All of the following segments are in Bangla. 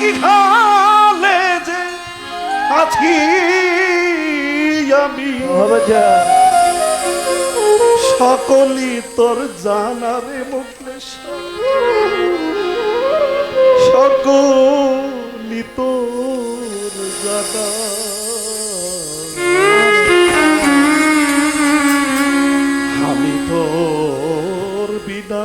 একই হালে যে আছি আমি? সকলি তোর জানারে মুখলে সকলই তোর জানা আমি তোর বিনা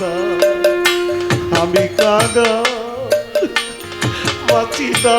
না। আমি কাদা বাঁচি না।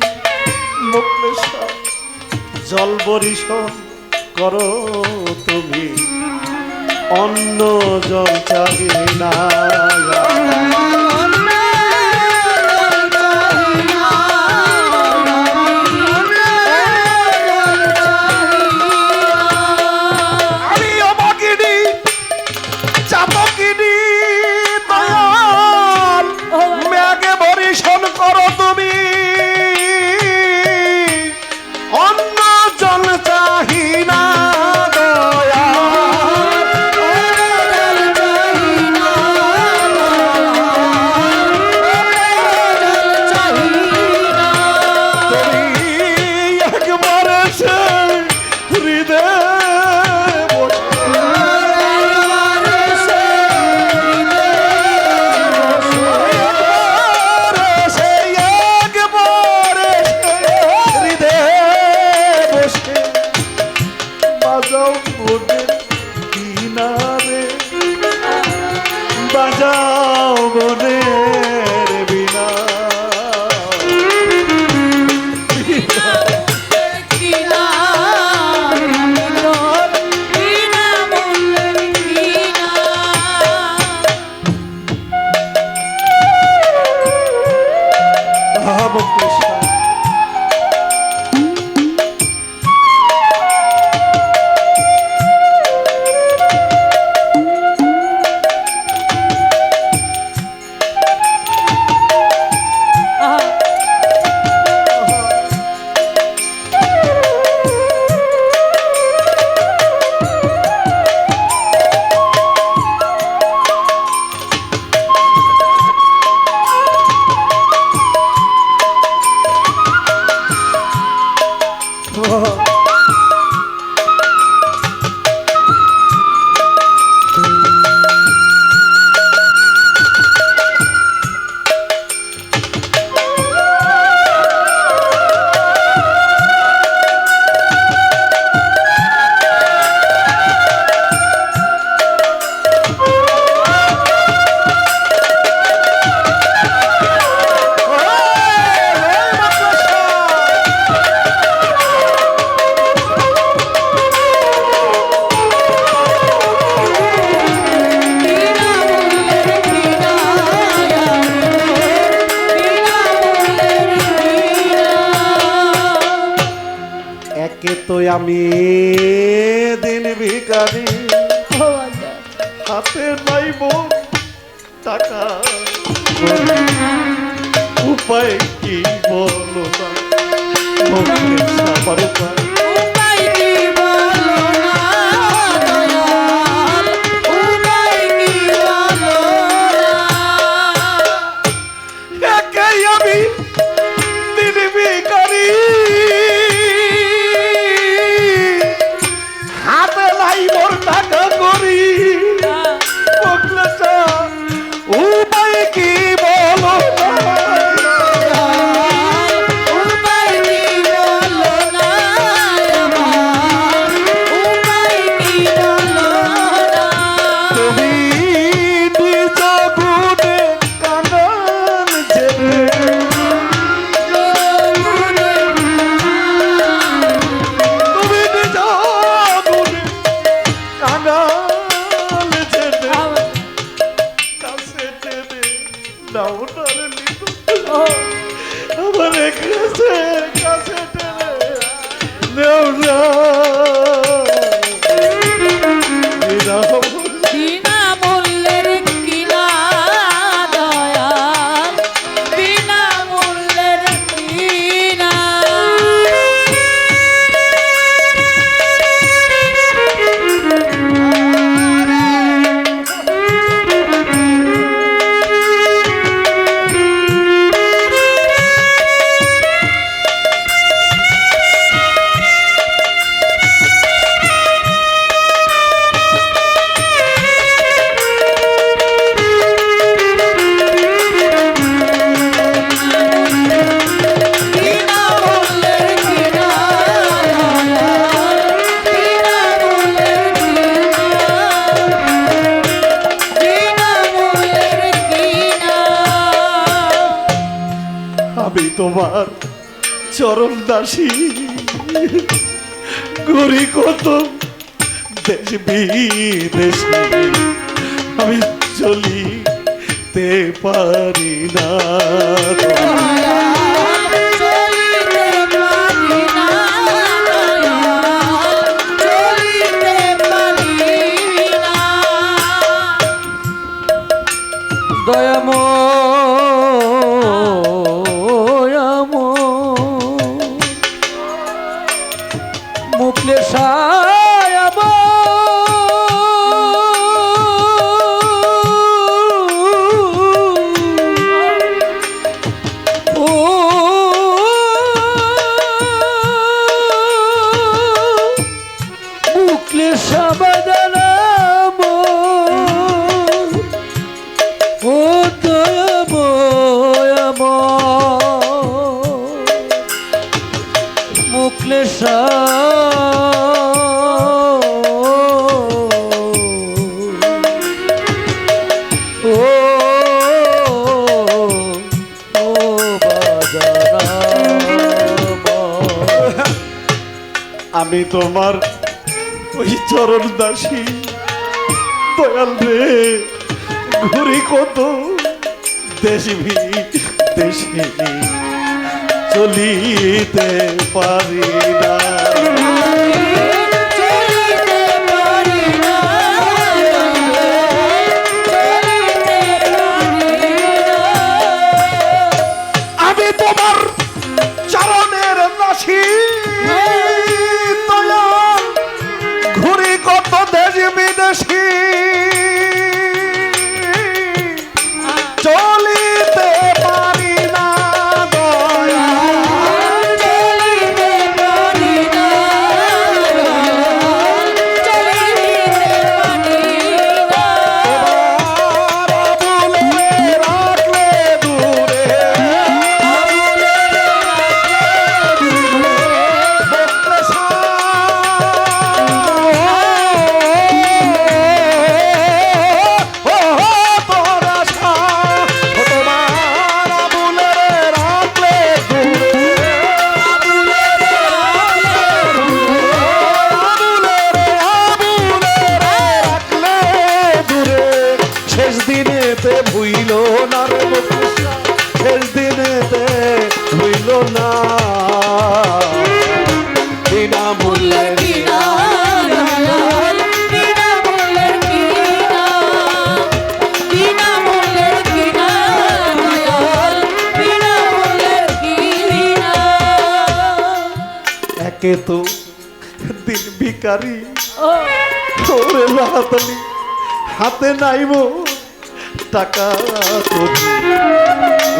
জল বরিশন করো তুমি অন্য জল চাবি না বলো ভক্তের সাবার দাও তারে আমার কাছে কাছে টেনে নেও না আমার চরম দাসী। ঘুরি কত দেশ বিদেশে আমি চলিতে পারি না। আমি তোমার ওই চরণ দাসী। দয়াল রে ঘুরি কত? দেশি দেশি চলিতে পারি না। থাকে তো দিন ভিকারি ওরে লাহাতালি হাতে নাইব টাকা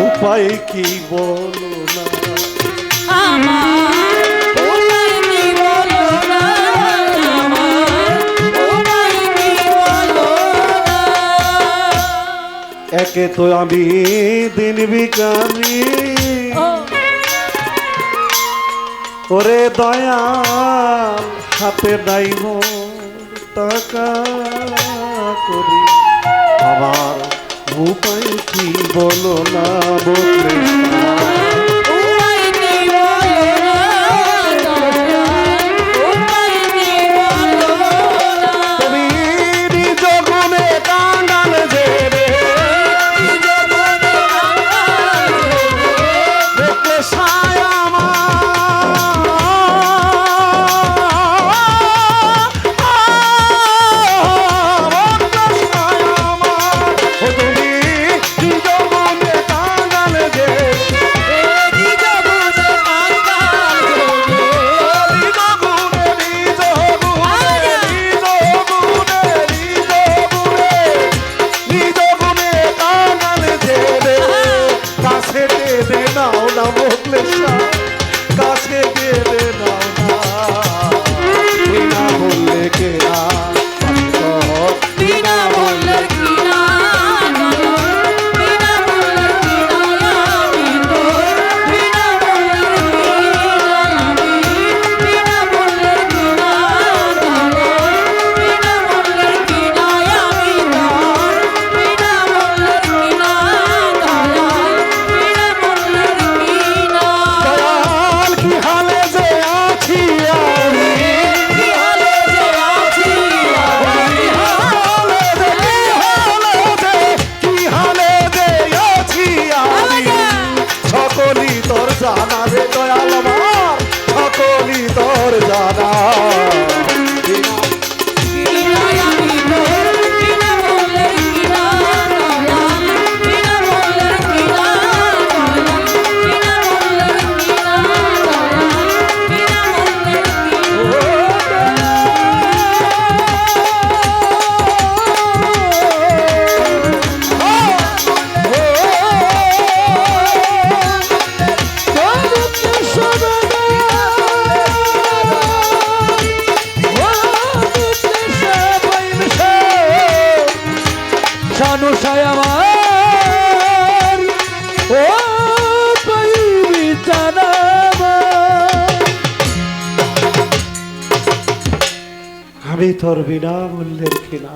উপায় কি বলো না? আমার একে তো আমি দিন বিকারি ওরে দয়াল হাতে দাইব টাকা করি। আবার উপায় বলো না বলে 사랑 বিনামূল্যের কিনা